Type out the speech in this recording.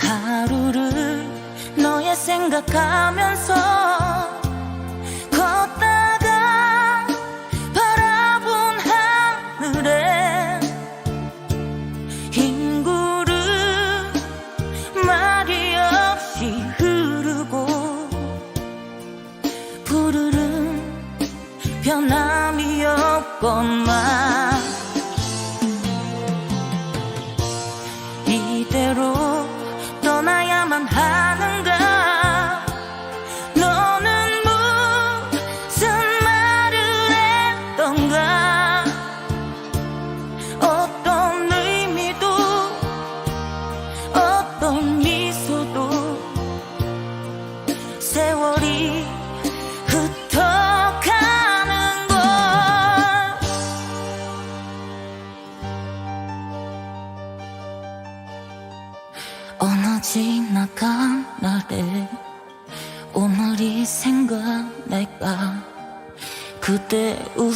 하루를 너의 생각하면서 걷다가 바라본 하늘에 흰 구름 말이 없이 흐르고 푸르른 변함이 없건만 이대로 somehow 지나간 날에 오늘이 생각날까? 그때 웃